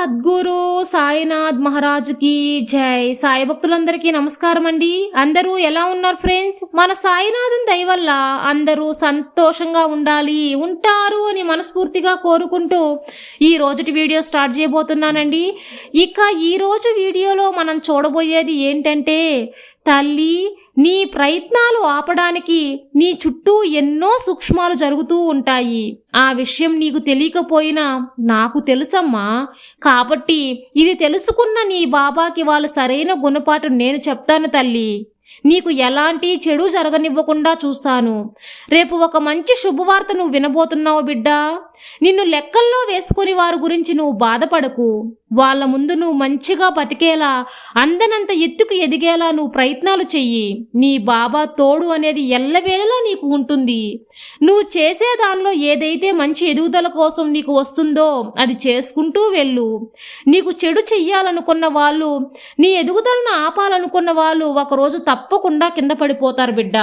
సద్గురు సాయినాథ్ మహారాజుకి జై. సాయి భక్తులందరికీ నమస్కారం అండి అందరూ ఎలా ఉన్నారు ఫ్రెండ్స్? మన సాయినాథన్ దయ వల్ల అందరూ సంతోషంగా ఉండాలి ఉంటారు అని మనస్ఫూర్తిగా కోరుకుంటూ ఈ రోజుటి వీడియో స్టార్ట్ చేయబోతున్నానండి. ఇక ఈరోజు వీడియోలో మనం చూడబోయేది ఏంటంటే తల్లి నీ ప్రయత్నాలు ఆపడానికి నీ చుట్టూ ఎన్నో సూక్ష్మాలు జరుగుతూ ఉంటాయి. ఆ విషయం నీకు తెలియకపోయినా నాకు తెలుసమ్మా. కాబట్టి ఇది తెలుసుకున్న నీ బాబాకి వాళ్ళ సరైన గుణపాఠం నేను చెప్తాను తల్లి. నీకు ఎలాంటి చెడు జరగనివ్వకుండా చూస్తాను. రేపు ఒక మంచి శుభవార్త నువ్వు వినబోతున్నావు బిడ్డా. నిన్ను లెక్కల్లో వేసుకుని వారి గురించి నువ్వు బాధపడకు. వాళ్ళ ముందు నువ్వు మంచిగా బతికేలా అందనంత ఎత్తుకు ఎదిగేలా నువ్వు ప్రయత్నాలు చెయ్యి. నీ బాబా తోడు అనేది ఎల్లవేళలా నీకు ఉంటుంది. నువ్వు చేసే దానిలో ఏదైతే మంచి ఎదుగుదల కోసం నీకు వస్తుందో అది చేసుకుంటూ వెళ్ళు. నీకు చెడు చెయ్యాలనుకున్న వాళ్ళు నీ ఎదుగుదలను ఆపాలనుకున్న వాళ్ళు ఒకరోజు తప్పకుండా కింద పడిపోతారు బిడ్డ.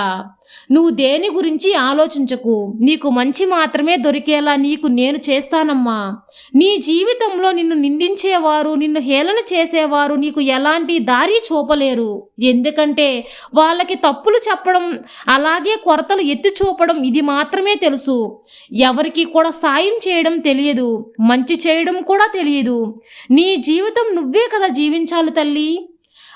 నువ్వు దేని గురించి ఆలోచించకు? నీకు మంచి మాత్రమే దొరికేలా నీకు నేను చేస్తానమ్మా. నీ జీవితంలో నిన్ను నిందించేవారు నిన్ను హేళన చేసేవారు నీకు ఎలాంటి దారి చూపలేరు. ఎందుకంటే వాళ్ళకి తప్పులు చెప్పడం అలాగే కొరతలు ఎత్తి చూపడం ఇది మాత్రమే తెలుసు. ఎవరికి కూడా సాయం చేయడం తెలియదు మంచి చేయడం కూడా తెలియదు. నీ జీవితం నువ్వే కదా జీవించాలి తల్లి.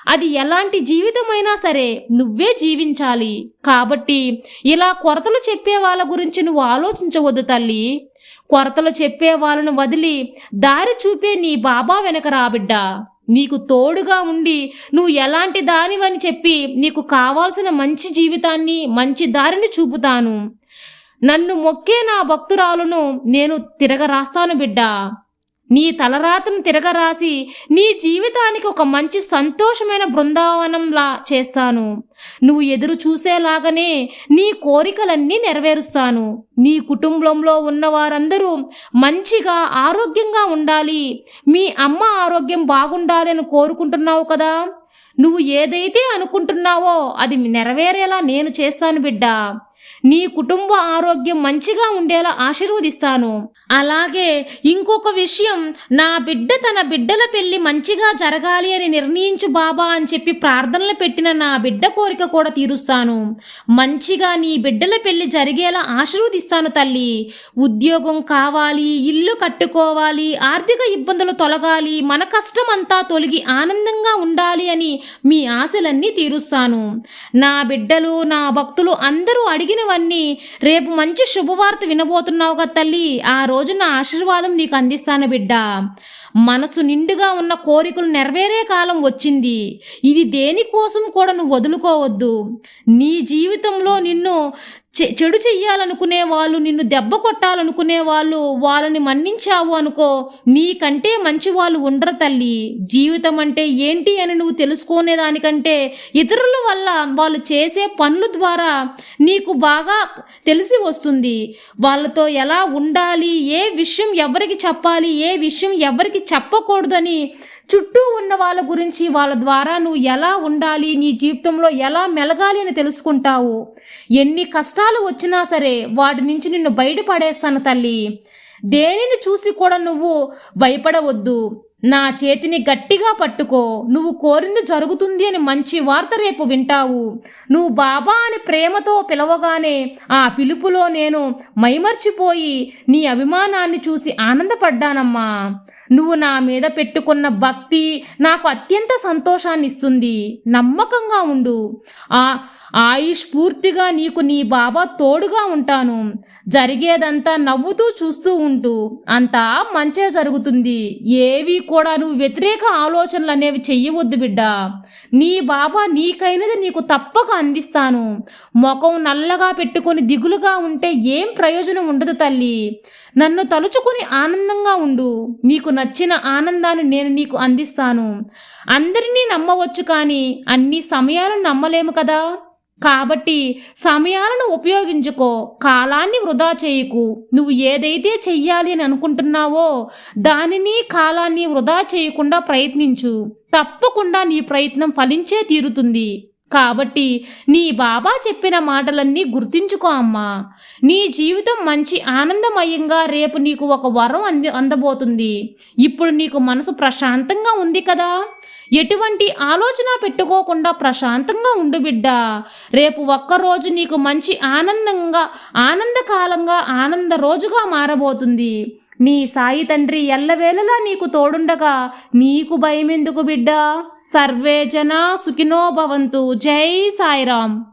అది ఎలాంటి జీవితమైనా సరే నువ్వే జీవించాలి. కాబట్టి ఇలా కొరతలు చెప్పే వాళ్ళ గురించి నువ్వు ఆలోచించవద్దు తల్లి. కొరతలు చెప్పే వాళ్ళను వదిలి దారి చూపే నీ బాబా వెనక రాబిడ్డ నీకు తోడుగా ఉండి నువ్వు ఎలాంటి దానివని చెప్పి నీకు కావాల్సిన మంచి జీవితాన్ని మంచి దారిని చూపుతాను. నన్ను మొక్కే నా భక్తురాలను నేను తిరగరాస్తాను బిడ్డా. నీ తలరాతను తిరగరాసి నీ జీవితానికి ఒక మంచి సంతోషమైన బృందావనంలా చేస్తాను. నువ్వు ఎదురు చూసేలాగానే నీ కోరికలన్నీ నెరవేరుస్తాను. నీ కుటుంబంలో ఉన్న వారందరూ మంచిగా ఆరోగ్యంగా ఉండాలి. మీ అమ్మ ఆరోగ్యం బాగుండాలి అని కోరుకుంటున్నావు కదా? నువ్వు ఏదైతే అనుకుంటున్నావో అది నెరవేరేలా నేను చేస్తాను బిడ్డ. నీ కుటుంబ ఆరోగ్యం మంచిగా ఉండేలా ఆశీర్వదిస్తాను. అలాగే ఇంకొక విషయం నా బిడ్డ తన బిడ్డల పెళ్ళి మంచిగా జరగాలి అని నిర్ణయించు బాబా అని చెప్పి ప్రార్థనలు పెట్టిన నా బిడ్డ కోరిక కూడా తీరుస్తాను. మంచిగా నీ బిడ్డల పెళ్ళి జరిగేలా ఆశీర్వదిస్తాను తల్లి. ఉద్యోగం కావాలి ఇల్లు కట్టుకోవాలి ఆర్థిక ఇబ్బందులు తొలగాలి మన కష్టం అంతా తొలగి ఆనందంగా ఉండాలి అని మీ ఆశలన్నీ తీరుస్తాను. నా బిడ్డలు నా భక్తులు అందరూ అడిగిన అడిగినవన్నీ రేపు మంచి శుభవార్త వినబోతున్నావు కదా తల్లి. ఆ రోజు నా ఆశీర్వాదం నీకు అందిస్తాను బిడ్డ. మనసు నిండుగా ఉన్న కోరికలు నెరవేరే కాలం వచ్చింది. ఇది దేనికోసం కూడా నువ్వు వదులుకోవద్దు. నీ జీవితంలో నిన్ను చెడు చెయ్యాలనుకునే వాళ్ళు నిన్ను దెబ్బ కొట్టాలనుకునే వాళ్ళు వాళ్ళని మన్నించావు అనుకో నీకంటే మంచి వాళ్ళు ఉండరు తల్లి. జీవితం అంటే ఏంటి అని నువ్వు తెలుసుకునే దానికంటే ఇతరుల వల్ల వాళ్ళు చేసే పనుల ద్వారా నీకు బాగా తెలిసి వస్తుంది. వాళ్ళతో ఎలా ఉండాలి ఏ విషయం ఎవరికి చెప్పాలి ఏ విషయం ఎవరికి చెప్పకూడదని చుట్టూ ఉన్న వాళ్ళ గురించి వాళ్ళ ద్వారా నువ్వు ఎలా ఉండాలి నీ జీవితంలో ఎలా మెలగాలి అని తెలుసుకుంటావు. ఎన్ని కష్టాలు వచ్చినా సరే వాటి నుంచి నిన్ను బయటపడేస్తాను తల్లి. దేనిని చూసి కూడా నువ్వు భయపడవద్దు. నా చేతిని గట్టిగా పట్టుకో. నువ్వు కోరింది జరుగుతుంది అని మంచి వార్త రేపు వింటావు. నువ్వు బాబా అని ప్రేమతో పిలవగానే ఆ పిలుపులో నేను మైమర్చిపోయి నీ అభిమానాన్ని చూసి ఆనందపడ్డానమ్మా. నువ్వు నా మీద పెట్టుకున్న భక్తి నాకు అత్యంత సంతోషాన్ని ఇస్తుంది నమ్మకంగా ఉండు. ఆ ఆయుష్ పూర్తిగా నీకు నీ బాబా తోడుగా ఉంటాను. జరిగేదంతా నవ్వుతూ చూస్తూ ఉంటూ అంతా మంచే జరుగుతుంది. ఏవి కూడా నువ్వు వ్యతిరేక ఆలోచనలు అనేవి చెయ్యవద్దు బిడ్డ. నీ బాబా నీకైనది నీకు తప్పక అందిస్తాను. ముఖం నల్లగా పెట్టుకొని దిగులుగా ఉంటే ఏం ప్రయోజనం ఉండదు తల్లి. నన్ను తలుచుకుని ఆనందంగా ఉండు. నీకు నచ్చిన ఆనందాన్ని నేను నీకు అందిస్తాను. అందరినీ నమ్మవచ్చు కానీ అన్ని సమయాలను నమ్మలేము కదా? కాబట్టి సమయాలను ఉపయోగించుకో కాలాన్ని వృధా చేయకు. నువ్వు ఏదైతే చెయ్యాలి అని అనుకుంటున్నావో దానిని కాలాన్ని వృధా చేయకుండా ప్రయత్నించు. తప్పకుండా నీ ప్రయత్నం ఫలించే తీరుతుంది. కాబట్టి నీ బాబా చెప్పిన మాటలన్నీ గుర్తించుకో అమ్మా. నీ జీవితం మంచి ఆనందమయంగా రేపు నీకు ఒక వరం అంది అందబోతుంది. ఇప్పుడు నీకు మనసు ప్రశాంతంగా ఉంది కదా? ఎటువంటి ఆలోచన పెట్టుకోకుండా ప్రశాంతంగా ఉండు బిడ్డ. రేపు ఒక్కరోజు నీకు మంచి ఆనందంగా ఆనందకాలంగా ఆనంద రోజుగా మారబోతుంది. నీ సాయి తండ్రి ఎల్లవేళలా నీకు తోడుండగా. నీకు భయమెందుకు బిడ్డ? సర్వే జన సుఖినో భవంతు. జై సాయిరామ్.